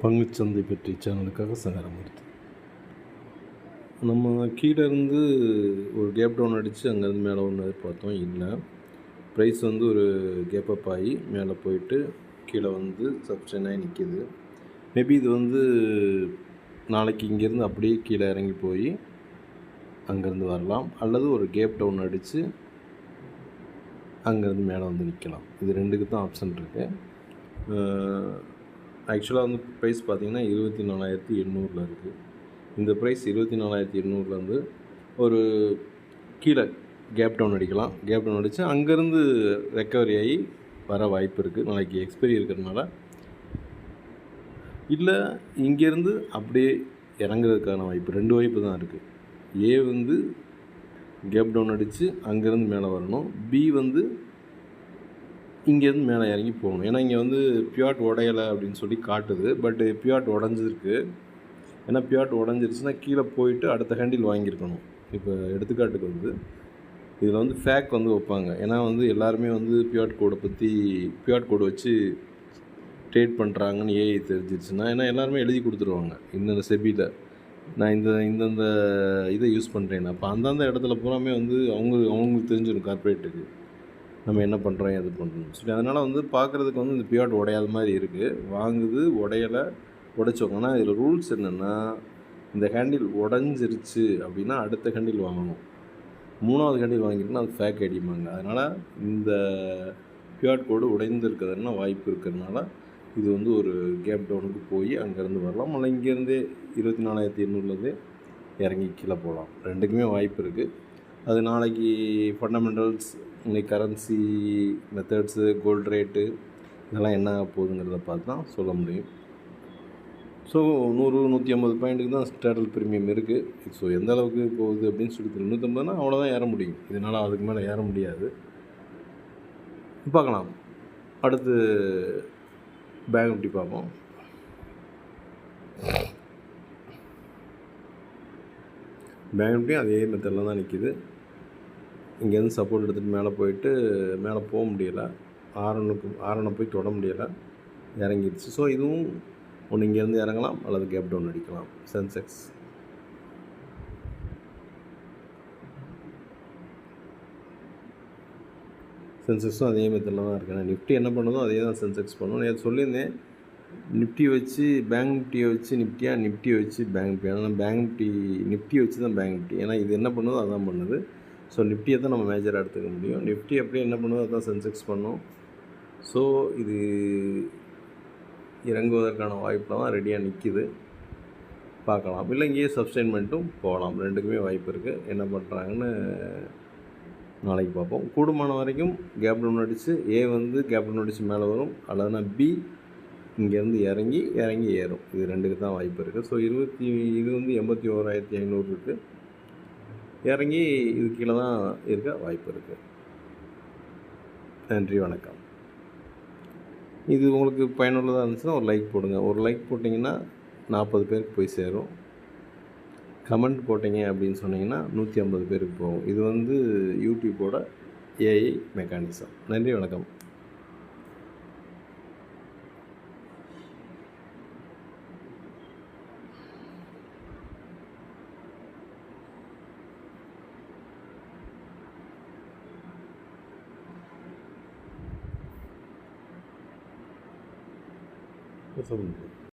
பங்குச்சந்தை பற்றி சேனலுக்காக சங்கரமூர்த்தி நம்ம கீழே இருந்து ஒரு கேப் டவுன் அடித்து அங்கேருந்து மேலே ஒன்று பார்த்தோம். இல்லை. ப்ரைஸ் வந்து ஒரு கேப் அப் ஆகி மேலே போயிட்டு கீழே வந்து சப்ஸ்டன் ஆகி நிற்கிது மேபி இது வந்து நாளைக்கு இங்கேருந்து அப்படியே கீழே இறங்கி போய் அங்கேருந்து வரலாம். அல்லது ஒரு கேப் டவுன் அடித்து அங்கேருந்து மேலே வந்து நிற்கலாம். இது ரெண்டுக்கு தான் ஆப்ஷன் இருக்குது ஆக்சுவலாக வந்து ப்ரைஸ் பார்த்தீங்கன்னா இருபத்தி நாலாயிரத்தி எண்ணூறில் இருக்குது இந்த ப்ரைஸ் இருபத்தி நாலாயிரத்தி எண்ணூறுலேருந்து ஒரு கீழே கேப் டவுன் அடிக்கலாம். கேப் டவுன் அடித்து அங்கேருந்து ரெக்கவரி ஆகி வர வாய்ப்பு இருக்குது நாளைக்கு எக்ஸ்பைரி இருக்கிறதுனால. இல்லை இங்கேருந்து அப்படியே இறங்குறதுக்கான வாய்ப்பு ரெண்டு வாய்ப்பு தான் இருக்குது ஏ வந்து கேப் டவுன் அடித்து அங்கேருந்து மேலே வரணும். பி வந்து இங்கேருந்து மேலே இறங்கி போகணும். ஏன்னா இங்கே வந்து பியாட் உடையலை அப்படின்னு சொல்லி காட்டுது. பட் பியாட் உடஞ்சிருக்கு. ஏன்னா பியாட் உடஞ்சிருச்சுன்னா கீழே போயிட்டு அடுத்த ஹேண்டில் வாங்கியிருக்கணும். இப்போ எடுத்துக்காட்டுக்கு வந்து இதில் வந்து ஃபேக் வந்து வைப்பாங்க. ஏன்னா வந்து எல்லாருமே வந்து பியாட் கோடை பற்றி பியாட் கோடு வச்சு ட்ரேட் பண்ணுறாங்கன்னு ஏஐ தெரிஞ்சிருச்சுன்னா ஏன்னா எல்லாருமே எழுதி கொடுத்துருவாங்க. இந்தந்த செபியில். நான் இந்த இந்தந்த இதை யூஸ் பண்ணுறேன் அப்போ அந்தந்த இடத்துல பூராமே வந்து அவங்க அவங்களுக்கு தெரிஞ்சிடும் கார்ப்பரேட்டுக்கு நம்ம என்ன பண்ணுறோம் எது பண்ணுறோம் சொல்லி. அதனால் வந்து பார்க்குறதுக்கு வந்து இந்த பியாட் உடையாத மாதிரி இருக்குது வாங்குது உடையலை உடைச்சோங்க ஆனால் இதில் ரூல்ஸ் என்னென்னா இந்த ஹேண்டில் உடஞ்சிருச்சு அப்படின்னா அடுத்த ஹேண்டில் வாங்கணும். மூணாவது ஹேண்டில் வாங்கிட்டுனா அது ஃபேக் அடிப்பாங்க அதனால் இந்த பியாட் கோடு உடைந்திருக்கிறதுனா வாய்ப்பு இருக்கிறதுனால இது வந்து ஒரு கேப் டவுனுக்கு போய் அங்கேருந்து வரலாம். அல்ல இங்கேருந்தே இருபத்தி நாலாயிரத்தி எண்ணூறுலேருந்தே இறங்கி கீழே போகலாம். ரெண்டுக்குமே வாய்ப்பு இருக்குது அது நாளைக்கு ஃபண்டமெண்டல்ஸ் இன்னைக்கு கரன்சி மெத்தட்ஸு கோல்டு ரேட்டு இதெல்லாம் என்ன போகுதுங்கிறத பார்த்து தான் சொல்ல முடியும். ஸோ நூறு நூற்றி ஐம்பது பாயிண்ட்டுக்கு தான் ஸ்டேட்டல் ப்ரீமியம் இருக்குது ஸோ எந்த அளவுக்கு போகுது அப்படின்னு சொல்லி நூற்றம்பதுனா அவ்வளோதான் ஏற முடியும். இதனால் அதுக்கு மேலே ஏற முடியாது. பார்க்கலாம். அடுத்து பேங்க் நிஃப்டி பார்ப்போம். பேங்க் அதே மெத்தடில் தான் நிற்கிது இங்கேருந்து சப்போர்ட் எடுத்துகிட்டு மேலே போயிட்டு மேலே போக முடியலை. ஆரனுக்கு ஆரனை போய் தொட முடியலை. இறங்கிடுச்சு. ஸோ இதுவும் ஒன்று இங்கேருந்து இறங்கலாம் அல்லது கேப் டவுன் அடிக்கலாம். சென்செக்ஸ் சென்செக்ஸும் அதே மெத்தடில் தான் இருக்கேன் நிஃப்டி என்ன பண்ணுதோ அதே தான் சென்செக்ஸ் பண்ணணும் நேற்று சொல்லியிருந்தேன் நிஃப்டி வச்சு பேங்க் நிஃப்டியை வச்சு நிஃப்டியாக நிஃப்டியை வச்சு பேங்க் நிஃப்டி ஆனால் பேங்க் நிஃப்டி நிஃப்டி வச்சு தான் பேங்க் நிஃப்டி ஏன்னா இது என்ன பண்ணுதோ அதான் பண்ணுது. ஸோ நிஃப்டியை தான் நம்ம மேஜராக எடுத்துக்க முடியும். நிஃப்டி அப்படியே என்ன பண்ணுவோம் அதான் சென்செக்ஸ் பண்ணும். ஸோ இது இறங்குவதற்கான வாய்ப்பில் தான் ரெடியாக நிற்கிது பார்க்கலாம். இல்லை இங்கேயே சப்ஸ்டைன்மெண்ட்டும் போகலாம். ரெண்டுக்குமே வாய்ப்பு இருக்குது என்ன பண்ணுறாங்கன்னு நாளைக்கு பார்ப்போம். கூடுமான வரைக்கும் கேப் டவுன் அடித்து ஏ வந்து கேப் டவுன் அடித்து மேலே வரும். அல்லதுனா பி இங்கேருந்து இறங்கி இறங்கி ஏறும். இது ரெண்டுக்கு தான் வாய்ப்பு இருக்குது ஸோ இருபத்தி இது வந்து எண்பத்தி ஓராயிரத்தி ஐநூறு இருக்குது இறங்கி இது கீழே தான் இருக்க வாய்ப்பு இருக்குது நன்றி வணக்கம். இது உங்களுக்கு பயனுள்ளதாக இருந்துச்சுன்னா ஒரு லைக் போடுங்க. ஒரு லைக் போட்டிங்கன்னா நாற்பது பேருக்கு போய் சேரும். கமெண்ட் போட்டிங்க அப்படின்னு சொன்னீங்கன்னா நூற்றி ஐம்பது பேருக்கு போகும். இது வந்து யூடியூப்போட ஏஐ மெக்கானிசம் நன்றி வணக்கம். 해석입니다.